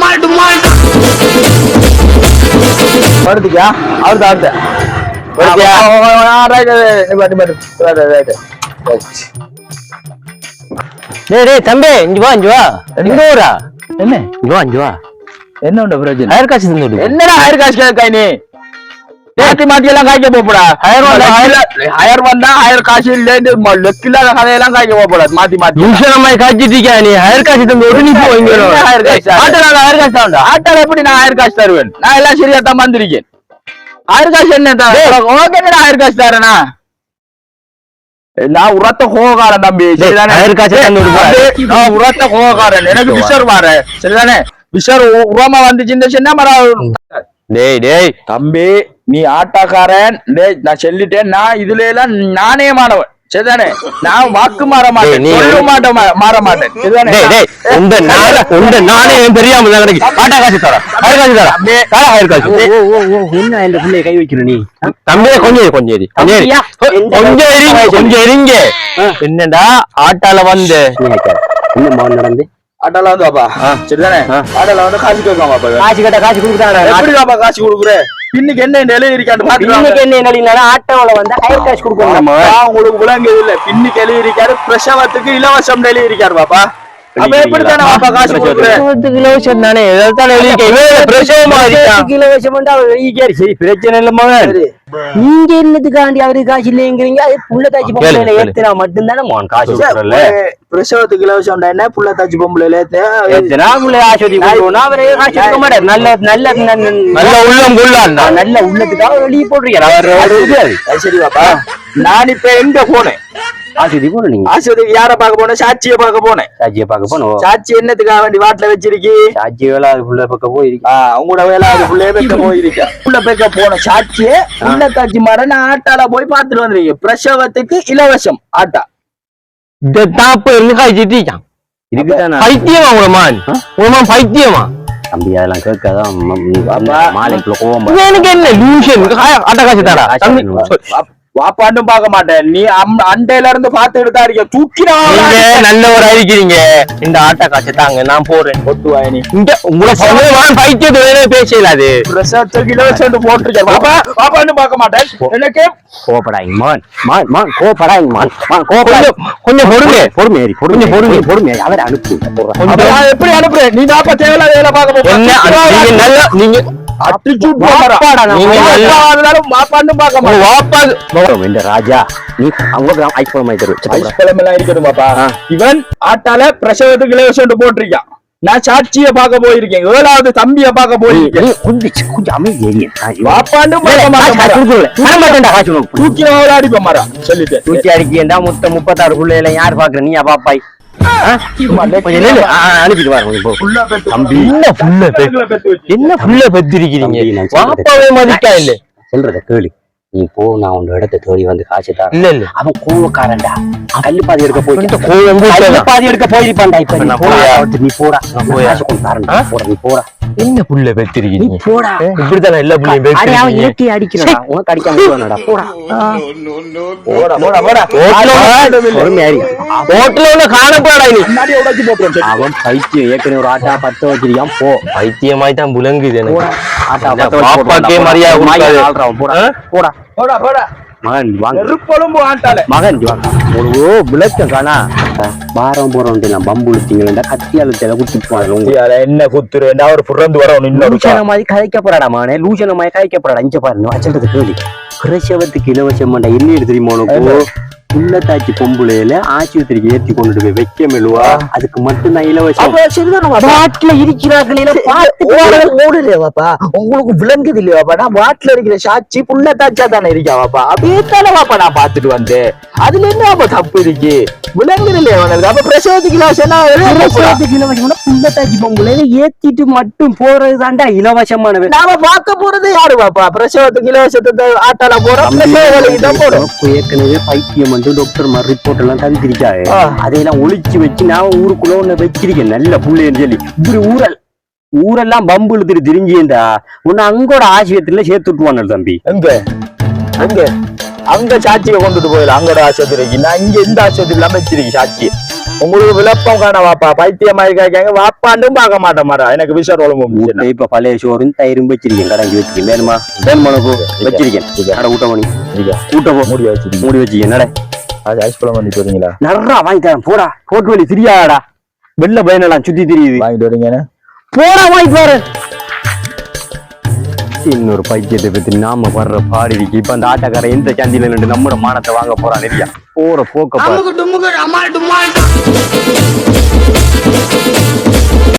டமால் டுமால். படுத்துக்கியா? அவரு தான் படுத்தியா? டேய் டேய் தம்பி இங்க வா இங்க வா. எங்க ஊரா? என்ன? இங்க வா என்ன உண்டு பிரச்சனை? ஹயர் காசு தந்து விடு. என்னடா ஹயர் காசு கேட்காய் நீ? மாத்தி மாத்தி எல்லாம் காய்க்க போப்படா ஹயர் வந்தா ஹயர் வந்தா ஹயர் காசு இல்ல லெக்கில்லாத கதையெல்லாம் காய்க்க போப்படாது மாத்தி மாத்தி. நிமிஷமா காய்ச்சிட்டு இருக்கியா நீ. ஹயர் காசு தந்து விடு நீ போ இங்க higher cash? ஆட்டோல ஹயர் காசு தான்டா ஆட்டால எப்படி நான் ஹயர் காசு தருவேன்? நான் எல்லாம் சரியா தான் வந்திருக்கேன். ஹயர் காசு என்ன என்ன ஹயர் காசு தரேனா? நான் உரத்த கோகாரன் தம்பி. சரிதானே? விடு. தம்பி, நான் உரத்த கோகாரன் எனக்கு விஷர் வார. சரிதானே? விஷர் உரமா வந்துச்சு சின்ன மரம் டேய் டேய். தம்பி நீ ஆட்டாக்காரன் டேய் நான் சொல்லிட்டேன் நான் இதுல எல்லாம் நானே மாறவன் சரிதானே? நான் வாக்கு மாற மாட்டேன் டேய், நீ- சொல்ல மாட்டேன் மா- மாற மாட்டேன். டேய் உண்ட நான தெரியாம ஆட்டா காசு தர ஹயர் காசு தர தம்பி, தர ஹயர் காசு. என்ன இந்த பிள்ளைய கை வைக்கிற நீ? தம்பி கொஞ்சம் கொஞ்சம் கொஞ்சம். தம்பியா? கொஞ்சம் இருங்க கொஞ்சம் இருங்க. என்னடா ஆட்டால வந்து. நடந்து? ஆட்டால வந்து வாப்பா. சரிதானே? ஆட்டால வந்து காசு வாப்பா காசு கட்ட காசு கொடுக்குறாங்க எப்படி காசு கொடுக்குற? இன்னைக்கு என்ன நிலை இருக்கான்னு பாத்துக்கலாம் இன்னைக்கு என்ன என்ன ஆட்டோல வந்து ஹையர் காசு கொடுக்கணும். உங்களுக்கு விளங்குது இல்ல. பின்னுக்கு எழுதி இருக்காரு பிரசவத்துக்கு இலவசம் டெலி இருக்காரு பாப்பா. அப்ப எப்படி தானே வாப்பா காசு கொடுக்குற? கிலோமீட்டர் தானே ஏதாவது எழுதிக்க அவர் சரி பிரச்சனை இல்ல மகன். நீங்க என்னத்துக்காண்டி அவருக்கு காசு இல்லைங்கிறீங்க? அது புள்ள தாச்சி பொம்பளை. ஏத்துனா மட்டும்தானே மகன் காசு கொடுக்குறல பிரசவத்துக்கு இலவசம் என்ன? புள்ள தாச்சி பொம்பளை எத்தனா புள்ள ஆஸ்பத்திரி கொண்டு போனா அவரே காசு கொடுக்க மாட்டார். நல்ல நல்ல நல்ல- நல்ல உள்ளம் குள்ளான் நல்ல உள்ளத்துக்காக வெளியே போடுறீங்க அவர். சரி பாப்பா. நான் இப்ப எங்க போனேன்? ஆஸ்பத்திரி போன நீங்க ஆஸ்பத்திரிக்கு யார பார்க்க போனேன்? சாட்சியை பார்க்க போனேன். சாட்சியை பார்க்க போனோம் சாட்சி என்னத்துக்காக வேண்டி வாட்டுல வச்சிருக்கி? சாட்சி வேலை அது புள்ள பக்கம் போயிருக்கு? ஆஹ் உங்களோட வேலை அது புள்ளைய வைக்க போயிருக்க. புள்ள வைக்க போன சாட்சியே புள்ள தாச்சி மாட நான் ஆட்டால போய் பார்த்துட்டு வந்திருக்கேன் பிரசவத்துக்கு இலவசம் ஆட்டா. இந்த தாப்பு இருந்து காய்ச்சிட்டு இருக்குதானே பைத்தியமா உங்களமான் உங்களமான் பைத்தியமா? தம்பி அதெல்லாம் கேட்காதான் மாலைக்குள்ள கோவம். இவனுக்கு என்ன? லூஷன் ஆட்டா காசு தாடா. வாப்பாண்டும் பார்க்க மாட்டேன். நீ அண்டையில இருந்து பார்த்துட்டு தான் இருக்க தூக்கினா நீங்க நல்லவரா இருக்கிறீங்க இந்த ஆட்டா காசு தாங்க நான் போறேன் ஒத்துவாய் நீ இங்க உங்களை சொன்னவான் பைத்தியத்தை வேணே பேசல அது. பிரசவத்துக்கு இலவசம் போட்டிருக்கேன். பாப்பா பாப்பாண்டும் பார்க்க மாட்டேன். எனக்கு கோவப்படாதீங்க மான் மான் மான் கோவப்படாதீங்க மான் மான் கோவப்படாதீங்க கொஞ்சம் பொறுங்க பொறுமையாரி பொறுமை பொறுமை பொறுமையாரி அவரை அனுப்பு. எப்படி அனுப்புறேன்? நீ தாப்பா தேவையில்லாத வேலை பார்க்க நீங்க நல்ல நீங்க ராஜா நீ அவங்க இருக்கணும் பாப்பா இவன் ஆட்டால பிரசவத்துக்கு இலவசம் போட்டிருக்கான். நான் சாட்சிய பார்க்க போயிருக்கேன். ஏழாவது தம்பிய பார்க்க போயிருக்கேன். கொஞ்சம் கொஞ்சம் அமைதி மாட்டேன் தூக்கி விளையாடிப்ப மாறா சொல்லிட்டேன் தூக்கி அடிக்கேன்டா முத்த முப்பத்தாறு பிள்ளைல யார் பாக்குற நீயா பாப்பாய் சொல்றது வாப்பாவே மதிக்கா இல்ல? சொல்றத கேளு. நீ போ நான் உன் இடத்த தேடி வந்து காசு இல்ல இல்ல. அவன் கோவக்காரன்டா. கல்லு பாதி எடுக்க போயிட்டான் கோவம் கல்லு. பாதி எடுக்க போயிருப்பான்டா இப்ப நீ போடா? நீ போடா? காசு கொண்டு போடா நீ போடா. என்ன புள்ள நீ பெத்திருக்கிறீங்க போடா இப்படித்தானே எல்லா புள்ளையும் அடே அவன் பெத்திருக்கீங்க? ஏத்தி அடிக்கிறான் உனக்கு அடிக்காம போவானடா போடா. போடா போடா போடா. ரோட்ல உள்ள காணப்பாடா நீ. முன்னாடி உடைச்சு போட்டுரும் சரி. அவன் பைத்தியம் ஏற்கனவே ஒரு ஆட்டா பத்து வச்சிருக்கான். போ. பைத்தியமாய் தான் புலங்குது எனக்கு. போடா. ஆட்டா பத்து வச்சு பாப்பாக்கே போடுறான்டா. மரியாதை போடா? போடா. போடா போடா. மகன் வாங்க. நெருப்பொழும்பு ஆட்டால மகன் வா. ஒரு விளக்கம் காணா. பாரம் போறோம் நான் பம்பு இழுத்தீங்களா கத்தியால தெல குத்திட்டு இயால என்ன குத்துறேன்டா அவர் புறந்து லூசன மாதிரி கதைக்க போறாடா மகனே. லூசன மாதிரி கதைக்க போறாடா. இங்க பாருங்க பிரசவத்துக்கு இலவசம் என்ன தெரியுமா உனக்கு? புள்ளத்தாச்சி பொம்புளையில ஆஸ்பத்திரிக்கு ஏத்தி கொண்டு போய் வைக்க மெழுவா அதுக்கு மட்டும்தான் இலவசம். வாட்டில இருக்கிறார்களே ஓடுலேவாப்பா உங்களுக்கு விளங்குது இல்லையாப்பா நான் வாட்டில இருக்கிற சாட்சி புள்ள தாச்சா தானே இருக்காவாப்பா? அப்படியே தானே வாப்பா நான் பாத்துட்டு வந்தேன். அதுல என்ன தப்பு இருக்கு? விளங்குது இல்லையா அப்ப பிரசவத்துக்கு இலவசம் பிரசவத்துக்கு இலவசம் புள்ளத்தாச்சி பொம்புளையில ஏத்திட்டு மட்டும் போறது தாண்டா இலவசமான வே- நாம பார்க்க போறது யாரு பாப்பா பிரசவத்துக்கு இலவசத்தை ஆட்டால போறோம் தான் ஏற்கனவே பைத்தியம் வந்து டாக்டர் மாதிரி ரிப்போர்ட் எல்லாம் தந்திருக்காரு. அதையெல்லாம் ஒளிச்சு வச்சு நான் ஊருக்குள்ள ஒண்ணு வச்சிருக்கேன். நல்ல புள்ளைன்னு சொல்லி. இப்படி ஊரல் ஊரெல்லாம் பம்பு இழுத்துட்டு திரிஞ்சியேண்டா உன்னை அங்கோட ஆசிரியத்துல சேர்த்து விட்டுவானு தம்பி. எங்க? எங்க? அங்க சாட்சியை கொண்டுட்டு போயிடலாம் அங்கோட ஆஸ்பத்திரிக்கு. நான் இங்க இந்த ஆஸ்பத்திரி இல்லாம வச்சிருக்கேன் சாட்சி. உங்களுக்கு விளப்பம் காண வாப்பா. பைத்தியமாய் கேட்காங்க வாப்பாண்டும் பார்க்க மாட்டேன் மாட்டா எனக்கு விஷ ரோலம் ஊட்ட இப்ப பழைய சோறும் தயிரும் வச்சிருக்கேன். கடைஞ்சி வச்சிருக்கேன். வேணுமா? வேணுமா உனக்கு வச்சிருக்கேன். நட ஊட்ட மணி ஊட்ட போ. மூடி வச்சிருக்கீங்க மூடி வச்சிருக்கேன். நட அது ஐஸ் பழம் போறீங்களா வாங்கி தரேன். போடா. போட்டு வழி தெரியாடா. வெள்ள பயனெல்லாம் சுத்தி தெரியுது. வாங்கிட்டு வரீங்கன்னு போடா வாங்கி பாரு இன்னொரு பைத்தியத்தை பத்தி நாம படுற பாடி இருக்கு இப்ப அந்த ஆட்டக்காரன் எந்த சந்தியில நின்று நம்மட மானத்தை வாங்க போறான் இல்லையா போற போக்க